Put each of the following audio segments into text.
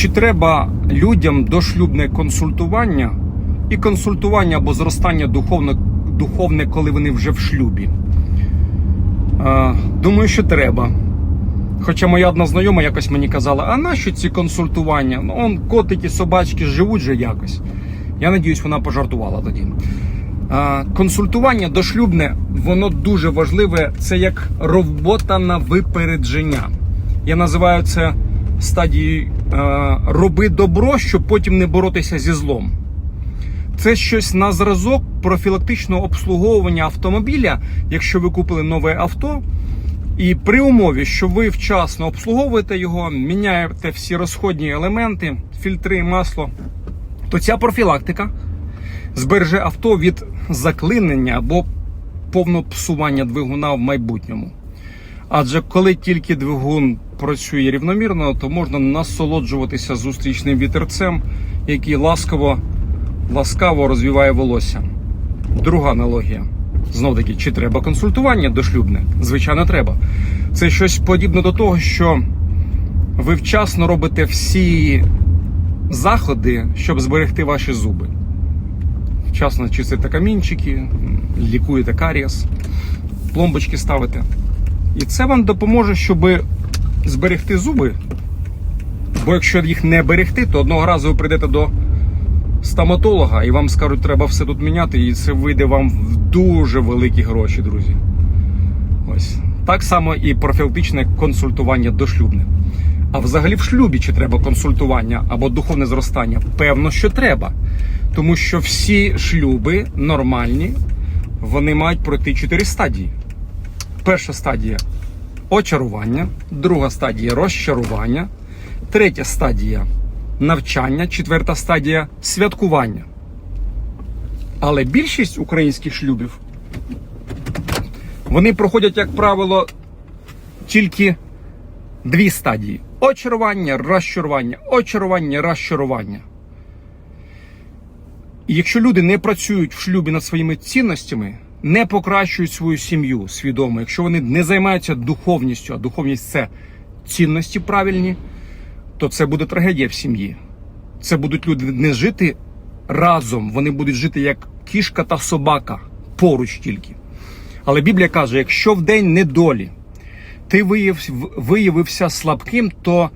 Чи треба людям дошлюбне консультування і консультування або зростання духовне, духовне, коли вони вже в шлюбі? Е, думаю, що треба. Хоча моя одна знайома якось мені казала, а нащо ці консультування? Ну, он котики, собачки живуть же якось. Я надіюсь, вона пожартувала тоді. А, консультування дошлюбне, воно дуже важливе. Це як робота на випередження. Я називаю це стадією е, роби добро, щоб потім не боротися зі злом. Це щось на зразок профілактичного обслуговування автомобіля, якщо ви купили нове авто. І при умові, що ви вчасно обслуговуєте його, міняєте всі розходні елементи, фільтри, масло, то ця профілактика збереже авто від заклинення або повного псування двигуна в майбутньому. Адже коли тільки двигун працює рівномірно, то можна насолоджуватися зустрічним вітерцем, який ласково, ласкаво розвіває волосся. Друга аналогія. Знов таки, чи треба консультування дошлюбне? Звичайно, треба. Це щось подібне до того, що ви вчасно робите всі заходи, щоб зберегти ваші зуби. Вчасно чистите камінчики, лікуєте карієс, пломбочки ставите. І це вам допоможе, щоб зберегти зуби. Бо якщо їх не берегти, то одного разу ви прийдете до стоматолога і вам скажуть, треба все тут міняти, і це вийде вам в дуже великі гроші, друзі. Ось. Так само і профілактичне консультування дошлюбне. А взагалі в шлюбі чи треба консультування або духовне зростання? Певно, що треба. Тому що всі шлюби нормальні, вони мають пройти чотири стадії. Перша стадія очарування, друга стадія розчарування, третя стадія навчання, четверта стадія святкування. Але більшість українських шлюбів вони проходять, як правило, тільки дві стадії: очарування, розчарування, очарування, розчарування. І якщо люди не працюють в шлюбі над своїми цінностями, не покращують свою сім'ю свідомо, якщо вони не займаються духовністю, а духовність це цінності правильні, то це буде трагедія в сім'ї. Це будуть люди не жити разом, вони будуть жити як кішка та собака поруч тільки. Але Біблія каже: якщо в день недолі ти виявився слабким, то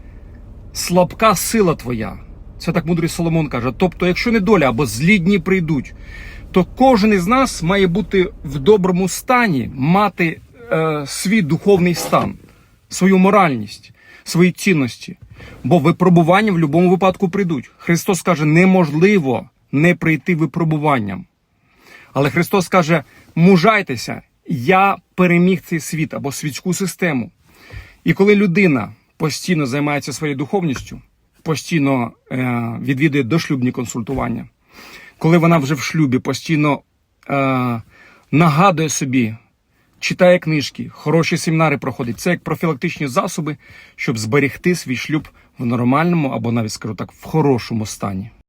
слабка сила твоя. Це так мудрий Соломон каже. Тобто, якщо недоля або злі дні прийдуть, то кожен із нас має бути в доброму стані, мати е, свій духовний стан, свою моральність, свої цінності. Бо випробування в будь-якому випадку прийдуть. Христос каже, неможливо не прийти випробуванням. Але Христос каже: мужайтеся, я переміг цей світ або світську систему. І коли людина постійно займається своєю духовністю, постійно е, відвідує дошлюбні консультування, коли вона вже в шлюбі постійно е, нагадує собі, читає книжки, хороші семінари проходить, це як профілактичні засоби, щоб зберегти свій шлюб в нормальному або навіть скажу так, в хорошому стані.